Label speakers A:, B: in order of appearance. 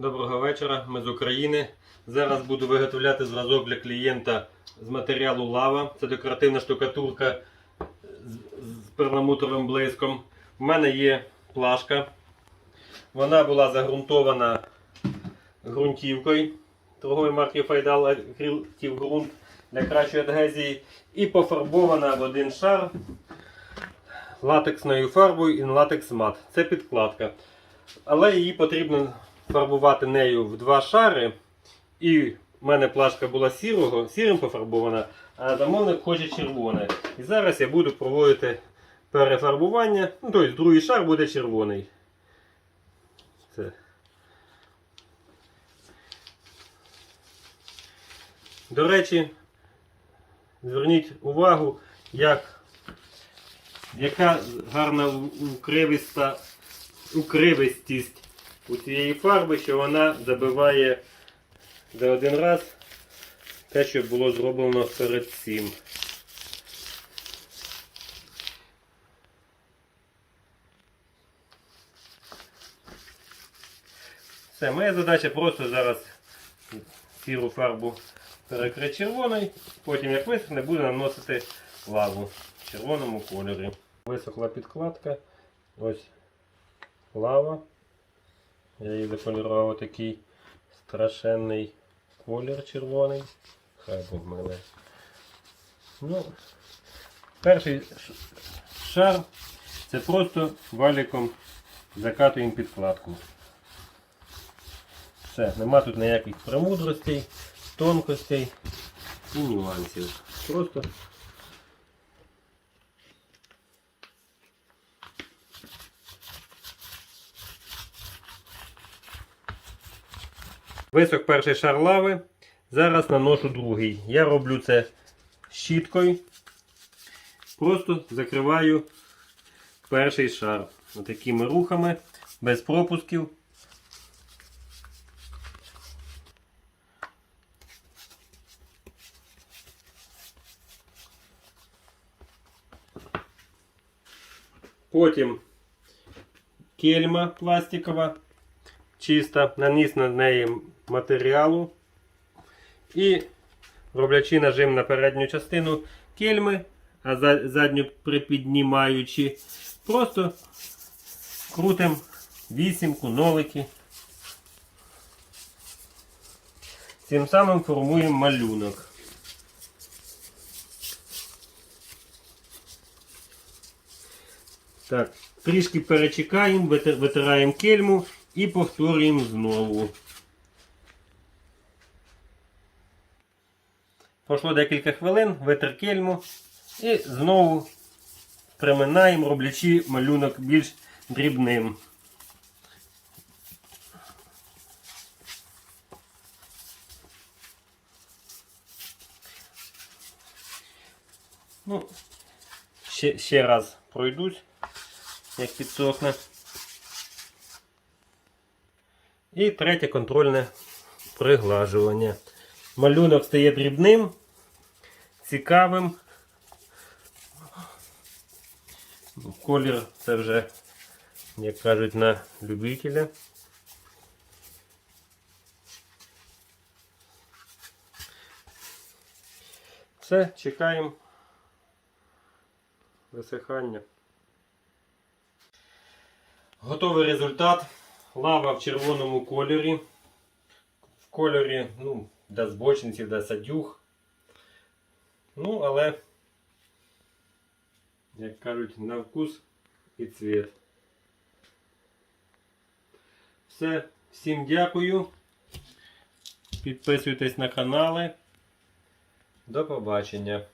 A: Доброго вечора, ми з України. Зараз буду виготовляти зразок для клієнта з матеріалу лава. Це декоративна штукатурка з, перламутровим блиском. У мене є плашка. Вона була загрунтована ґрунтівкою торгової марки Файдал Acryl ґрунт для кращої адгезії і пофарбована в один шар латексною фарбою Inlatex Matte. Це підкладка. Але її потрібно фарбувати нею в два шари. І в мене плашка була сірого, сірим пофарбована, а замовник хоче червоне. І зараз я буду проводити перефарбування. Ну, тобто другий шар буде червоний. Це. До речі, зверніть увагу, як, яка гарна укривиста укривистість у цієї фарби, що вона забиває за один раз те, що було зроблено перед цим. Все, моя задача просто зараз сіру фарбу перекрити червоною, потім як висохне, буду наносити лаву в червоному кольорі. Висохла підкладка. Ось лава. Я її заколірував такий страшенний колір червоний. Хай би в мене. Ну, перший шар це просто валіком закатуємо підкладку. Все, нема тут ніяких премудростей, тонкостей і нюансів. Просто Висох перший шар лави. Зараз наношу другий. Я роблю це щіткою. Просто закриваю перший шар. Такими рухами, без пропусків. Потім кельма пластикова чисто, наніс на неї матеріалу і роблячи нажим на передню частину кельми, а задню припіднімаючи, просто крутим вісімку, нолики. Цим самим формуємо малюнок. Так, трішки перечекаємо, витираємо кельму і повторюємо знову. Пройшло декілька хвилин, витер кельму і знову приминаємо, роблячи малюнок більш дрібним. Ну, ще, ще раз пройдусь, як підсохне. І третє контрольне приглажування. Малюнок стає дрібним, цікавим. Колір це вже, як кажуть, на любителя. Все, чекаємо висихання. Готовий результат. Лава в червоному кольорі. В кольорі, ну, до збочинців, до садюг. Ну, але, як кажуть, на вкус і цвіт. Все, всім дякую. Підписуйтесь на канали. До побачення.